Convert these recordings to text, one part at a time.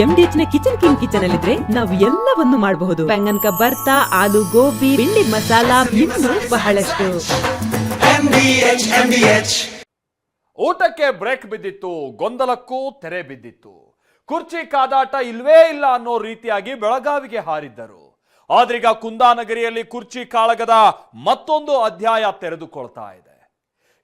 ಎಂಡಿಎಚ್ನ kitchen king kitchen ಅಲ್ಲಿದ್ರೆ ನಾವು ಎಲ್ಲವನ್ನು ಮಾಡಬಹುದು. ಬೆಂಗನ್ ಬರ್ತಾ ಆಲೂ ಗೋಬಿ ಬಿಂಡಿ ಮಸಾಲ ಇನ್ನು ಬಹಳಷ್ಟು. ಊಟಕ್ಕೆ ಬ್ರೇಕ್ ಬಿದ್ದಿತ್ತು ಗೊಂದಲಕ್ಕೂ ತೆರೆ ಬಿದ್ದಿತ್ತು. ಕುರ್ಚಿ ಕಾದಾಟ ಇಲ್ವೇ ಇಲ್ಲ ಅನ್ನೋ ರೀತಿಯಾಗಿ ಬೆಳಗಾವಿಗೆ ಹಾರಿದ್ದರು. ಆದ್ರೀಗ ಕುಂದಾನಗರಿಯಲ್ಲಿ ಕುರ್ಚಿ ಕಾಳಗದ ಮತ್ತೊಂದು ಅಧ್ಯಾಯ ತೆರೆದುಕೊಳ್ತಾ ಇದೆ.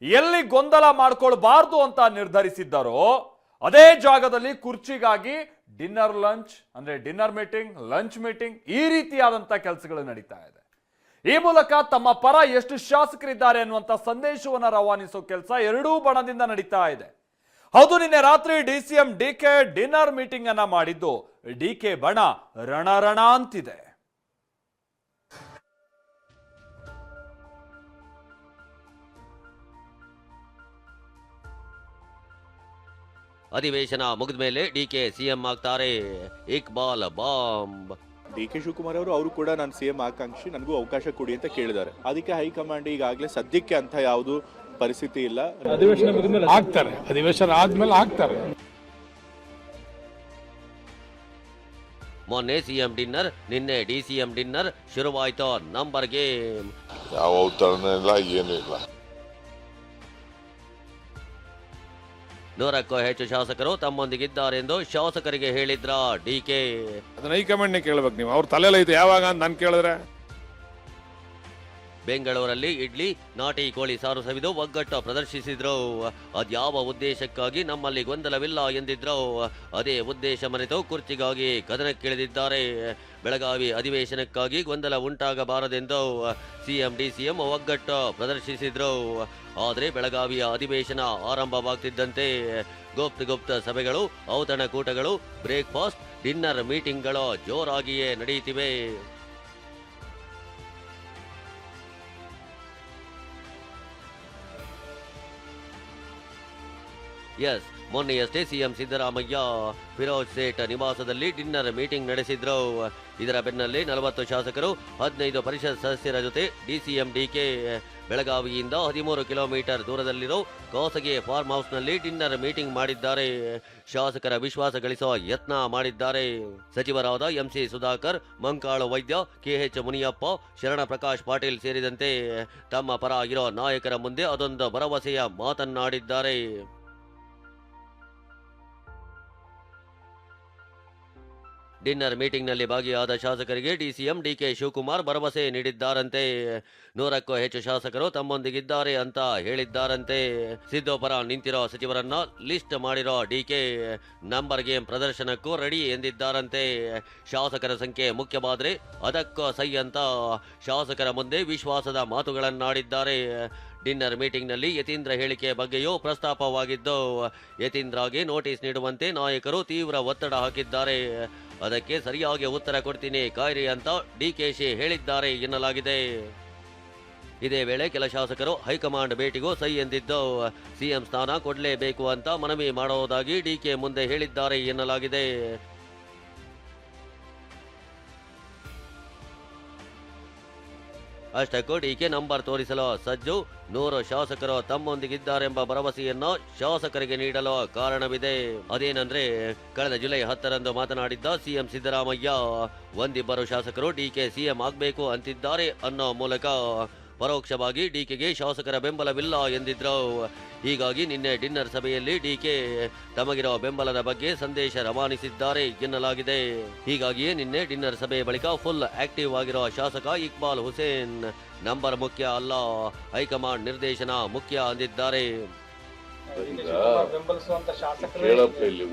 ಎಲ್ಲಿ ಗೊಂದಲ ಮಾಡ್ಕೊಳ್ಬಾರ್ದು ಅಂತ ನಿರ್ಧರಿಸಿದ್ದರೋ ಅದೇ ಜಾಗದಲ್ಲಿ ಕುರ್ಚಿಗಾಗಿ ಡಿನ್ನರ್ ಲಂಚ್, ಅಂದರೆ ಡಿನ್ನರ್ ಮೀಟಿಂಗ್, ಲಂಚ್ ಮೀಟಿಂಗ್ ಈ ರೀತಿಯಾದಂಥ ಕೆಲಸಗಳು ನಡೀತಾ ಇದೆ. ಈ ಮೂಲಕ ತಮ್ಮ ಪರ ಎಷ್ಟು ಶಾಸಕರಿದ್ದಾರೆ ಅನ್ನುವಂಥ ಸಂದೇಶವನ್ನು ರವಾನಿಸೋ ಕೆಲಸ ಎರಡೂ ಬಣದಿಂದ ನಡೀತಾ ಇದೆ. ಹೌದು, ನಿನ್ನೆ ರಾತ್ರಿ D C M D K dinner meeting ಅನ್ನ ಮಾಡಿದ್ದು ಡಿ ಕೆ ಬಣ ರಣರಣ ಅಂತಿದೆ. ಅಧಿವೇಶನ ಮುಗಿದ ಮೇಲೆ ಡಿಕೆ ಸಿಎಂ ಆಗ್ತಾರೆ. Iqbal bomb. D K Shivakumar ಅವರು ಅವರು ಕೂಡ ನಾನು ಸಿಎಂ ಆಕಾಂಕ್ಷಿ ನನಗೂ ಅವಕಾಶ ಕೊಡಿ ಅಂತ ಕೇಳಿದ್ದಾರೆ. ಅದಕ್ಕೆ ಹೈಕಮಾಂಡ್ ಈಗಾಗಲೇ ಸದ್ಯಕ್ಕೆ ಅಂತ ಯಾವುದು ಪರಿಸ್ಥಿತಿ ಇಲ್ಲ. ಅಧಿವೇಶನ ಆಗ್ತಾರೆ. ಅಧಿವೇಶನ ಆದ್ಮೇಲೆ ಆಗ್ತಾರೆ. ಮೊನ್ನೆ ಸಿಎಂ ಡಿನ್ನರ್ ನಿನ್ನೆ ಡಿ ಸಿಎಂ ಡಿನ್ನರ್ ಶುರುವಾಯ್ತು ನಂಬರ್ ಗೇಮ್. ಯಾವ ಅವತರಣ ಇಲ್ಲ ಏನೂ ಇಲ್ಲ. ನೂರಕ್ಕೂ ಹೆಚ್ಚು ಶಾಸಕರು ತಮ್ಮೊಂದಿಗಿದ್ದಾರೆಂದು ಶಾಸಕರಿಗೆ ಹೇಳಿದ್ರ ಡಿಕೆ ಅದನ್ನ ಹೈಕಮಾಂಡ್ನೇ ಕೇಳ್ಬೇಕು ನೀವು. ಅವ್ರ ತಲೆಲ್ಲ ಇದು ಯಾವಾಗ ಅಂತ ನಾನು ಕೇಳಿದ್ರೆ. ಬೆಂಗಳೂರಲ್ಲಿ ಇಡ್ಲಿ, ನಾಟಿ ಕೋಳಿ ಸಾರು ಸವಿದು ಒಗ್ಗಟ್ಟು ಪ್ರದರ್ಶಿಸಿದ್ರು. ಅದ್ಯಾವ ಉದ್ದೇಶಕ್ಕಾಗಿ ನಮ್ಮಲ್ಲಿ ಗೊಂದಲವಿಲ್ಲ ಎಂದಿದ್ರು. ಅದೇ ಉದ್ದೇಶ ಮರೆತು ಕುರ್ಚಿಗಾಗಿ ಕದನಕ್ಕಿಳಿದಿದ್ದಾರೆ. ಬೆಳಗಾವಿ ಅಧಿವೇಶನಕ್ಕಾಗಿ ಗೊಂದಲ ಉಂಟಾಗಬಾರದೆಂದು ಸಿಎಂ, ಡಿಸಿಎಂ ಒಗ್ಗಟ್ಟು ಪ್ರದರ್ಶಿಸಿದ್ರು. ಆದರೆ ಬೆಳಗಾವಿಯ ಅಧಿವೇಶನ ಆರಂಭವಾಗ್ತಿದ್ದಂತೆ ಗುಪ್ತ ಗುಪ್ತ ಸಭೆಗಳು, ಔತಣಕೂಟಗಳು, ಬ್ರೇಕ್ಫಾಸ್ಟ್, ಡಿನ್ನರ್ ಮೀಟಿಂಗ್ಗಳು ಜೋರಾಗಿಯೇ ನಡೆಯುತ್ತಿವೆ. ಎಸ್ ಮೊನ್ನೆಯಷ್ಟೇ ಸಿಎಂ ಸಿದ್ದರಾಮಯ್ಯ ಫಿರೋಜ್ ಸೇಠ್ ನಿವಾಸದಲ್ಲಿ ಡಿನ್ನರ್ ಮೀಟಿಂಗ್ ನಡೆಸಿದ್ರು. ಇದರ ಬೆನ್ನಲ್ಲೇ ನಲವತ್ತು ಶಾಸಕರು, ಹದಿನೈದು ಪರಿಷತ್ ಸದಸ್ಯರ ಜೊತೆ ಡಿಸಿಎಂ ಡಿಕೆ ಬೆಳಗಾವಿಯಿಂದ ಹದಿಮೂರು ಕಿಲೋಮೀಟರ್ ದೂರದಲ್ಲಿರೋ ಖಾಸಗಿ ಫಾರ್ಮ್ ಹೌಸ್ನಲ್ಲಿ ಡಿನ್ನರ್ ಮೀಟಿಂಗ್ ಮಾಡಿದ್ದಾರೆ. ಶಾಸಕರ ವಿಶ್ವಾಸ ಗಳಿಸುವ ಯತ್ನ ಮಾಡಿದ್ದಾರೆ. ಸಚಿವರಾದ ಎಂಸಿ ಸುಧಾಕರ್, ಮಂಕಾಳು ವೈದ್ಯ ಕೆಎಚ್ ಮುನಿಯಪ್ಪ, ಶರಣ ಪ್ರಕಾಶ್ ಪಾಟೀಲ್ ಸೇರಿದಂತೆ ತಮ್ಮ ಪರ ಇರೋ ನಾಯಕರ ಮುಂದೆ ಅದೊಂದು ಭರವಸೆಯ ಮಾತನ್ನಾಡಿದ್ದಾರೆ. ಡಿನ್ನರ್ ಮೀಟಿಂಗ್ನಲ್ಲಿ ಭಾಗಿಯಾದ ಶಾಸಕರಿಗೆ ಡಿಸಿಎಂ ಡಿಕೆ ಶಿವಕುಮಾರ್ ಭರವಸೆ ನೀಡಿದ್ದಾರಂತೆ. ನೂರಕ್ಕೂ ಹೆಚ್ಚು ಶಾಸಕರು ತಮ್ಮೊಂದಿಗಿದ್ದಾರೆ ಅಂತ ಹೇಳಿದ್ದಾರಂತೆ. ಸಿದ್ದೋಪರ ನಿಂತಿರೋ ಸಚಿವರನ್ನ ಲಿಸ್ಟ್ ಮಾಡಿರೋ ಡಿಕೆ ನಂಬರ್ ಗೇಮ್ ಪ್ರದರ್ಶನಕ್ಕೂ ರೆಡಿ ಎಂದಿದ್ದಾರಂತೆ. ಶಾಸಕರ ಸಂಖ್ಯೆ ಮುಖ್ಯವಾದ್ರೆ ಅದಕ್ಕೂ ಸೈ ಅಂತ ಶಾಸಕರ ಮುಂದೆ ವಿಶ್ವಾಸದ ಮಾತುಗಳನ್ನಾಡಿದ್ದಾರೆ. ಡಿನ್ನರ್ ಮೀಟಿಂಗ್ನಲ್ಲಿ ಯತೀಂದ್ರ ಹೇಳಿಕೆ ಬಗ್ಗೆಯೂ ಪ್ರಸ್ತಾಪವಾಗಿದ್ದು, ಯತೀಂದ್ರಗೆ ನೋಟಿಸ್ ನೀಡುವಂತೆ ನಾಯಕರು ತೀವ್ರ ಒತ್ತಡ ಹಾಕಿದ್ದಾರೆ. ಅದಕ್ಕೆ ಸರಿಯಾಗಿ ಉತ್ತರ ಕೊಡ್ತೀನಿ. ಕಾಯಿರಿ ಅಂತ ಡಿಕೆಶಿ ಹೇಳಿದ್ದಾರೆ ಎನ್ನಲಾಗಿದೆ. ಇದೇ ವೇಳೆ ಕೆಲ ಶಾಸಕರು ಹೈಕಮಾಂಡ್ ಭೇಟಿಗೂ ಸೈ ಎಂದಿದ್ದು, ಸಿಎಂ ಸ್ಥಾನ ಕೊಡಲೇಬೇಕು ಅಂತ ಮನವಿ ಮಾಡುವುದಾಗಿ ಡಿಕೆ ಮುಂದೆ ಹೇಳಿದ್ದಾರೆ ಎನ್ನಲಾಗಿದೆ. ಅಷ್ಟಕ್ಕೂ ಡಿಕೆ ನಂಬರ್ ತೋರಿಸಲು ಸಜ್ಜು. ನೂರು ಶಾಸಕರು ತಮ್ಮೊಂದಿಗಿದ್ದಾರೆಂಬ ಭರವಸೆಯನ್ನು ಶಾಸಕರಿಗೆ ನೀಡಲು ಕಾರಣವಿದೆ. ಅದೇನೆಂದ್ರೆ, ಕಳೆದ ಜುಲೈ ಹತ್ತರಂದು ಮಾತನಾಡಿದ್ದ ಸಿಎಂ ಸಿದ್ದರಾಮಯ್ಯ, ಒಂದಿಬ್ಬರು ಶಾಸಕರು ಡಿಕೆ ಸಿಎಂ ಆಗಬೇಕು ಅಂತಿದ್ದಾರೆ ಅನ್ನೋ ಮೂಲಕ ಪರೋಕ್ಷವಾಗಿ ಡಿಕೆಗೆ ಶಾಸಕರ ಬೆಂಬಲವಿಲ್ಲ ಎಂದಿದ್ರು. ಹೀಗಾಗಿ ನಿನ್ನೆ ಡಿನ್ನರ್ ಸಭೆಯಲ್ಲಿ ಡಿಕೆ ತಮಗಿರುವ ಬೆಂಬಲದ ಬಗ್ಗೆ ಸಂದೇಶ ರವಾನಿಸಿದ್ದಾರೆ ಎನ್ನಲಾಗಿದೆ. ಹೀಗಾಗಿಯೇ ನಿನ್ನೆ ಡಿನ್ನರ್ ಸಭೆ ಬಳಿಕ ಫುಲ್ ಆಕ್ಟಿವ್ ಆಗಿರುವ ಶಾಸಕ ಇಕ್ಬಾಲ್ ಹುಸೇನ್ ನಂಬರ್ ಮುಖ್ಯ ಅಲ್ಲ ಹೈಕಮಾಂಡ್ ನಿರ್ದೇಶನ ಮುಖ್ಯ ಅಂದಿದ್ದಾರೆ.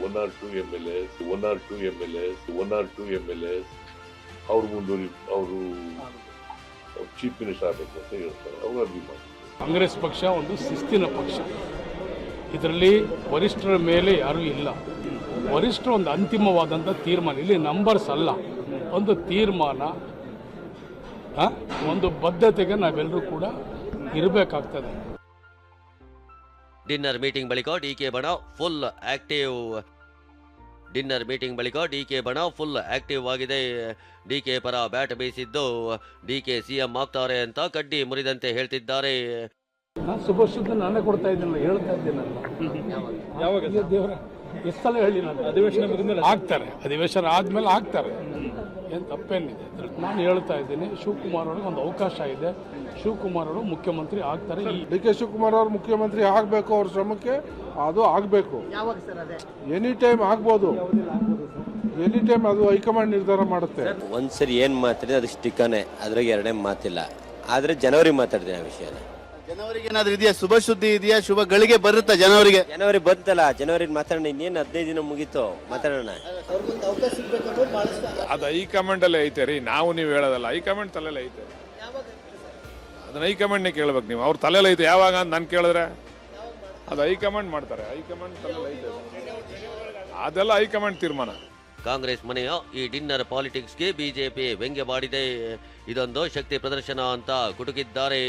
One or two M L S one or two M L S one or two M L S ಅವ್ರು ಮುಂದೂರಿ ಅವರು ಚೀಫ್ ಮಿನಿಸ್ಟರ್ ಆಗಬೇಕು ಅಂತ ಹೇಳ್ತಾರೆ. ಅವರು ಅಭಿಮಾನ. ಕಾಂಗ್ರೆಸ್ ಪಕ್ಷ ಒಂದು ಶಿಸ್ತಿನ ಪಕ್ಷ. ಇದರಲ್ಲಿ ವರಿಷ್ಠರ ಮೇಲೆ ಯಾರೂ ಇಲ್ಲ. ವರಿಷ್ಠರು ಒಂದು ಅಂತಿಮವಾದಂಥ ತೀರ್ಮಾನ. ಇಲ್ಲಿ ನಂಬರ್ಸ್ ಅಲ್ಲ. ಒಂದು ತೀರ್ಮಾನ ಒಂದು ಬದ್ಧತೆಗೆ ನಾವೆಲ್ಲರೂ ಕೂಡ ಇರಬೇಕಾಗ್ತದೆ. ಡಿನ್ನರ್ ಮೀಟಿಂಗ್ ಬಳಿಕ ಡಿ ಕೆ ಬಣ ಫುಲ್ ಆಕ್ಟಿವ್ ಡಿನ್ನರ್ ಮೀಟಿಂಗ್ ಬಳಿಕ ಡಿಕೆ ಬಣ ಫುಲ್ ಆಕ್ಟಿವ್ ಆಗಿದೆ. ಡಿ ಕೆ ಪರ ಬ್ಯಾಟ್ ಬೀಸಿದ್ದು ಡಿಕೆ ಸಿಎಂ ಆಗ್ತಾರೆ ಅಂತ ಕಡ್ಡಿ ಮುರಿದಂತೆ ಹೇಳ್ತಿದ್ದಾರೆ. ಸುಭಾಷ್ ನಾನೇ ಕೊಡ್ತಾ ಇದ್ದೀನಲ್ಲ ಹೇಳ್ತಾ ಇದ್ದೀನಲ್ಲ ಯಾವಾಗ? ದೇವರ ಎಷ್ಟು ಸಲ ಹೇಳಿ ನಾನು. ಅಧಿವೇಶನ ಆಗ್ತಾರೆ. ಅಧಿವೇಶನ ಆದ್ಮೇಲೆ ಆಗ್ತಾರೆ. ಏನು ತಪ್ಪೇನಿದೆ? ನಾನು ಹೇಳ್ತಾ ಇದ್ದೀನಿ. ಶಿವಕುಮಾರ್ ಅವ್ರಿಗೆ ಒಂದು ಅವಕಾಶ ಇದೆ. ಶಿವಕುಮಾರ್ ಅವರು ಮುಖ್ಯಮಂತ್ರಿ ಆಗ್ತಾರೆ. ಈ ಡಿ ಕೆ ಶಿವಕುಮಾರ್ ಅವರು ಮುಖ್ಯಮಂತ್ರಿ ಆಗಬೇಕು ಅವ್ರ ಶ್ರಮಕ್ಕೆ ಅದು ಆಗಬೇಕು. ಎನಿ ಟೈಮ್ ಆಗ್ಬೋದು. ಎನಿ ಟೈಮ್ ಅದು ಹೈಕಮಾಂಡ್ ನಿರ್ಧಾರ ಮಾಡುತ್ತೆ. ಒಂದ್ಸರಿ ಏನು ಮಾತಾಡಿದ್ರೆ ಅದು ಸ್ಟಿಕ್ಕನೆ ಅದ್ರಾಗ ಎರಡನೇ ಮಾತಿಲ್ಲ. ಆದರೆ ಜನವರಿ ಮಾತಾಡ್ತೀನಿ ಆ ವಿಷಯನ. ಜನವರಿಗೆ ಏನಾದ್ರು ಇದೆಯಾ? ಶುಭ ಸುದ್ದಿ ಇದೆಯಾ? ಶುಭ ಗಳಿಗೆ ಬರುತ್ತಾ ಜನವರಿಗೆ? ಜನವರಿ ಬಂತಲ್ಲ ಜನವರಿ ಮಾತಾಡೋಣ ಇನ್ನೇನು ಹದಿನೈದು ದಿನ ಮುಗೀತು ಮಾತಾಡೋಣ. ಅದು ಹೈಕಮಾಂಡ್ ಅಲ್ಲೇ ಐತೆ ರೀ ನಾವು ನೀವು ಹೇಳೋದಲ್ಲ ಹೈಕಮಾಂಡ್ ತಲೆಲ್ಲ ಐತೆ. ಅದನ್ನ ಹೈಕಮಾಂಡ್ನೇ ಕೇಳ್ಬೇಕು ನೀವು ಅವ್ರ ತಲೆಲ್ಲ ಐತೆ ಯಾವಾಗ ಅಂತ ನಾನು ಕೇಳಿದ್ರೆ. ಅದು ಹೈಕಮಾಂಡ್ ಮಾಡ್ತಾರೆ ಹೈಕಮಾಂಡ್ ತಲೆಲ್ಲ ಐತೆ ಅದೆಲ್ಲ ಹೈಕಮಾಂಡ್ ತೀರ್ಮಾನ. ಕಾಂಗ್ರೆಸ್ ಮನೆಯ ಈ ಡಿನ್ನರ್ ಪಾಲಿಟಿಕ್ಸ್ಗೆ ಬಿಜೆಪಿ ವ್ಯಂಗ್ಯವಾಡಿದೆ ಇದೊಂದು ಶಕ್ತಿ ಪ್ರದರ್ಶನ ಅಂತ ಕುಟುಕಿದ್ದಾರೆ.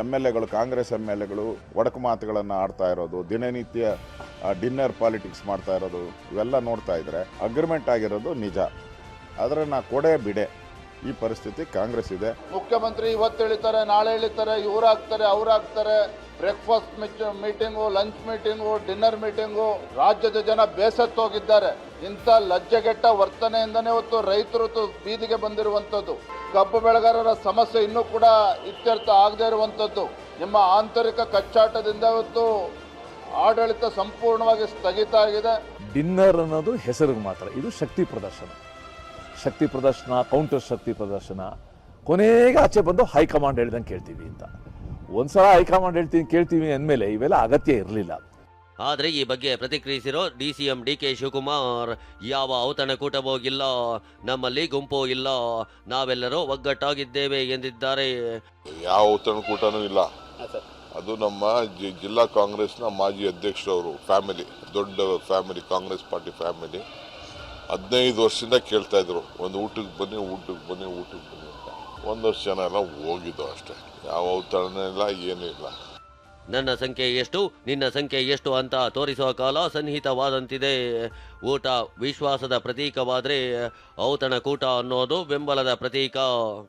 ಎಂ ಎಲ್ ಎಗಳು, ಕಾಂಗ್ರೆಸ್ ಎಂ ಎಲ್ ಎಗಳು ಒಡಕು ಮಾತುಗಳನ್ನು ಆಡ್ತಾ ಇರೋದು, ದಿನನಿತ್ಯ ಡಿನ್ನರ್ ಪಾಲಿಟಿಕ್ಸ್ ಮಾಡ್ತಾ ಇರೋದು, ಇವೆಲ್ಲ ನೋಡ್ತಾ ಇದ್ರೆ ಅಗ್ರಿಮೆಂಟ್ ಆಗಿರೋದು ನಿಜ. ಆದರೆ ನಾ ಕೊಡೆ ಬಿಡೆ. ಈ ಪರಿಸ್ಥಿತಿ ಕಾಂಗ್ರೆಸ್ ಇದೆ. ಮುಖ್ಯಮಂತ್ರಿ ಇವತ್ತು ಹೇಳಿತಾರೆ ನಾಳೆ ಹೇಳಿತಾರೆ ಇವ್ರಾಗ್ತಾರೆ ಅವ್ರಾಗ್ತಾರೆ breakfast meeting lunch meeting dinner meeting ರಾಜ್ಯದ ಜನ ಬೇಸತ್ತೋಗಿದ್ದಾರೆ ಇಂಥ ಲಜ್ಜೆಗೆಟ್ಟ ವರ್ತನೆಯಿಂದನೇ ಇವತ್ತು ರೈತರು ಬೀದಿಗೆ ಬಂದಿರುವಂಥದ್ದು. ಕಬ್ಬು ಬೆಳೆಗಾರರ ಸಮಸ್ಯೆ ಇನ್ನೂ ಕೂಡ ಇತ್ಯರ್ಥ ಆಗದೇ ಇರುವಂಥದ್ದು. ನಿಮ್ಮ ಆಂತರಿಕ ಕಚ್ಚಾಟದಿಂದ ಇವತ್ತು ಆಡಳಿತ ಸಂಪೂರ್ಣವಾಗಿ ಸ್ಥಗಿತ ಆಗಿದೆ. ಡಿನ್ನರ್ ಅನ್ನೋದು ಹೆಸರಿಗೆ ಮಾತ್ರ. ಇದು ಶಕ್ತಿ ಪ್ರದರ್ಶನ. ಶಕ್ತಿ ಪ್ರದರ್ಶನ ಕೌಂಟರ್ ಶಕ್ತಿ ಪ್ರದರ್ಶನ. ಕೊನೆಗೆ ಆಚೆ ಬಂದು ಹೈಕಮಾಂಡ್ ಹೇಳ್ದಂಗೆ ಕೇಳ್ತೀವಿ ಅಂತ. ಒಂದ್ಸಲ ಹೈಕಮಾಂಡ್ ಹೇಳ್ತೀನಿ, ಕೇಳ್ತೀವಿ ಅಂದಮೇಲೆ ಇವೆಲ್ಲ ಅಗತ್ಯ ಇರಲಿಲ್ಲ. ಆದ್ರೆ ಈ ಬಗ್ಗೆ ಪ್ರತಿಕ್ರಿಯಿಸಿರೋ ಡಿಸಿಎಂ ಡಿ ಕೆ ಶಿವಕುಮಾರ್ ಯಾವ ಔತಣಕೂಟವೋ ಇಲ್ಲ ನಮ್ಮಲ್ಲಿ ಗುಂಪು ಇಲ್ಲ ನಾವೆಲ್ಲರೂ ಒಗ್ಗಟ್ಟಾಗಿದ್ದೇವೆ ಎಂದಿದ್ದಾರೆ. ಯಾವ ಔತಣಕೂಟನೂ ಇಲ್ಲ. ಅದು ನಮ್ಮ ಜಿ- ಜಿಲ್ಲಾ ಕಾಂಗ್ರೆಸ್ನ ಮಾಜಿ ಅಧ್ಯಕ್ಷರವರು ಫ್ಯಾಮಿಲಿ ದೊಡ್ಡ ಫ್ಯಾಮಿಲಿ ಕಾಂಗ್ರೆಸ್ ಪಾರ್ಟಿ ಫ್ಯಾಮಿಲಿ ಹದಿನೈದು ವರ್ಷದಿಂದ ಕೇಳ್ತಾ ಇದ್ರು ಒಂದು ಊಟಕ್ಕೆ ಬನ್ನಿ ಊಟಕ್ಕೆ ಬನ್ನಿ ಊಟಕ್ಕೆ ಬನ್ನಿ ಅಂತ. ಒಂದಷ್ಟು ಜನ ಎಲ್ಲ ಹೋಗಿದ್ದು ಅಷ್ಟೇ. ಯಾವ ಔತಣ ಇಲ್ಲ ಏನೂ ಇಲ್ಲ. ನನ್ನ ಸಂಖ್ಯೆ ಎಷ್ಟು, ನಿನ್ನ ಸಂಖ್ಯೆ ಎಷ್ಟು ಅಂತ ತೋರಿಸುವ ಕಾಲ ಸನ್ನಿಹಿತವಾದಂತಿದೆ. ಊಟ ವಿಶ್ವಾಸದ ಪ್ರತೀಕವಾದರೆ ಔತಣ ಕೂಟ ಅನ್ನೋದು ಬೆಂಬಲದ ಪ್ರತೀಕ.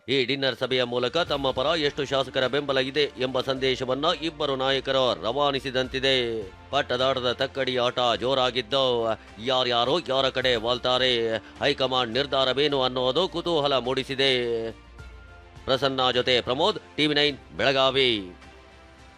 ಈ ಡಿನ್ನರ್ ಸಭೆಯ ಮೂಲಕ ತಮ್ಮ ಪರ ಎಷ್ಟು ಶಾಸಕರ ಬೆಂಬಲ ಇದೆ ಎಂಬ ಸಂದೇಶವನ್ನು ಇಬ್ಬರು ನಾಯಕರು ರವಾನಿಸಿದಂತಿದೆ. ಪಟ್ಟದಾಟದ ತಕ್ಕಡಿ ಆಟ ಜೋರಾಗಿದ್ದು, ಯಾರ್ಯಾರೋ, ಯಾರ ಕಡೆ ವಾಲ್ತಾರೆ, ಹೈಕಮಾಂಡ್ ನಿರ್ಧಾರವೇನು ಅನ್ನೋದು ಕುತೂಹಲ ಮೂಡಿಸಿದೆ. ಪ್ರಸನ್ನ ಜೊತೆ ಪ್ರಮೋದ್, ಟಿವಿ ನೈನ್, ಬೆಳಗಾವಿ.